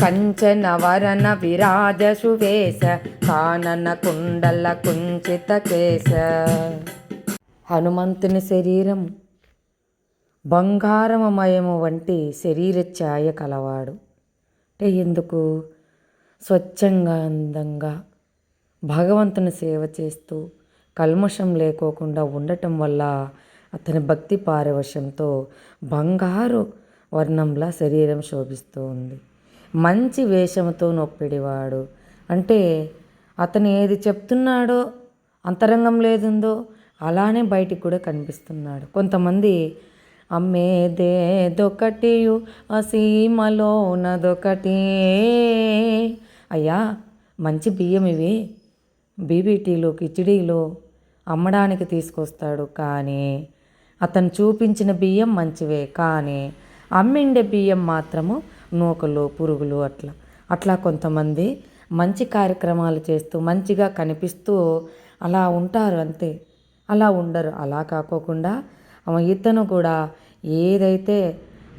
కంచన వరన విరాజ సువేశ కానన కుండల కుంచిత కేశ. హనుమంతుని శరీరం బంగారమయము వంటి శరీర ఛాయ కలవాడు. అంటే ఎందుకు? స్వచ్ఛంగా అందంగా భగవంతుని సేవ చేస్తూ కల్మషం లేకోకుండా ఉండటం వల్ల అతని భక్తి పారవశ్యంతో బంగారు వర్ణంలా శరీరం శోభిస్తూ ఉంది. మంచి వేషముతో నొప్పిడివాడు. అంటే అతను ఏది చెప్తున్నాడో అంతరంగం లేదుందో అలానే బయటికి కూడా కనిపిస్తున్నాడు. కొంతమంది అమ్మేదేదొకటియు అసీమలోనదొకటి అయ్యా మంచి బియ్యం ఇవి. బీబీటీలో కిచిడీలో అమ్మడానికి తీసుకొస్తాడు కానీ అతను చూపించిన బియ్యం మంచివే. కానీ అమ్మిండే బియ్యం మాత్రము నూకలు పురుగులు అట్లా. అట్లా కొంతమంది మంచి కార్యక్రమాలు చేస్తూ మంచిగా కనిపిస్తూ అలా ఉంటారు అంతే. అలా ఉండరు. అలా కాకోకుండా ఆమె ఇతను కూడా ఏదైతే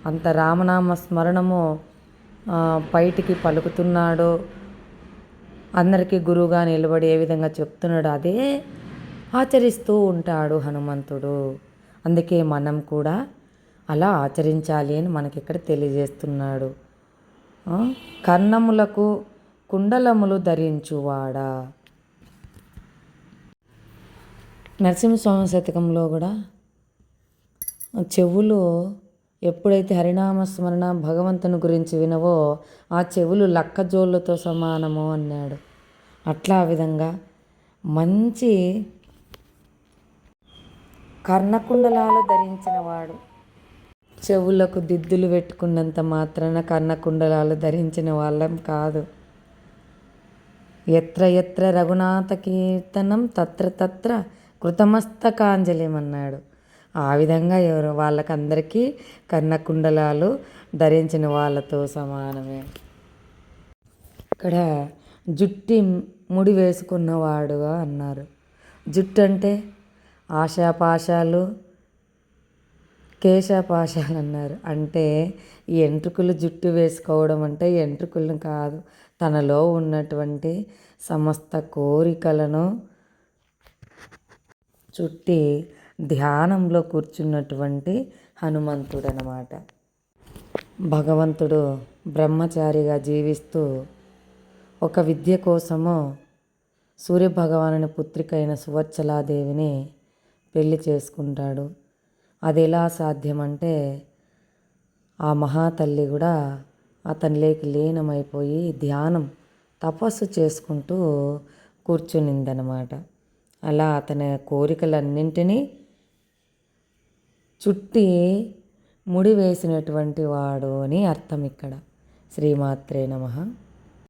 అంత రామనామ స్మరణమో బయటికి పలుకుతున్నాడో అందరికీ గురువుగా నిలబడి ఏ విధంగా చెప్తున్నాడో అదే ఆచరిస్తూ ఉంటాడు హనుమంతుడు. అందుకే మనం కూడా అలా ఆచరించాలి అని మనకి ఇక్కడ తెలియజేస్తున్నాడు కర్ణములకు కుండలములు ధరించువాడా? నరసింహస్వామి శతకంలో కూడా చెవులు ఎప్పుడైతే హరినామ స్మరణ భగవంతుని గురించి వినవో ఆ చెవులు లక్కజోళ్ళతో సమానము అన్నాడు. అట్లా ఆ విధంగా మంచి కర్ణకుండలాలు ధరించిన వాడు చెవులకు దిద్దులు పెట్టుకున్నంత మాత్రాన కర్ణకుండలాలు ధరించిన వాళ్ళం కాదు. ఎత్ర ఎత్ర రఘునాథ కీర్తనం తత్ర తత్ర కృతమస్తకాంజలిమన్నాడు. ఆ విధంగా ఎవరు వాళ్ళకందరికీ కన్నకుండలాలు ధరించిన వాళ్ళతో సమానమే. ఇక్కడ జుట్టి ముడి వేసుకున్నవాడుగా అన్నారు. జుట్టు అంటే ఆశాపాశాలు కేశపాశాలు అన్నారు అంటే ఈ ఎంట్రుకలు జుట్టు వేసుకోవడం అంటే ఎంట్రుకలను కాదు తనలో ఉన్నటువంటి సమస్త కోరికలను చుట్టి ధ్యానంలో కూర్చున్నటువంటి హనుమంతుడు అనమాట భగవంతుడు బ్రహ్మచారిగా జీవిస్తూ ఒక విద్య కోసము సూర్యభగవానుని పుత్రికైన సువచ్చలాదేవిని పెళ్ళి చేసుకుంటాడు. అది ఎలా సాధ్యమంటే ఆ మహాతల్లి కూడా అతనిలోకి లీనమైపోయి ధ్యానం తపస్సు చేసుకుంటూ కూర్చునిందనమాట. అలా అతని కోరికలన్నింటినీ చుట్టి ముడి వేసినటువంటి వాడు అని అర్థం ఇక్కడ. శ్రీమాత్రే నమః.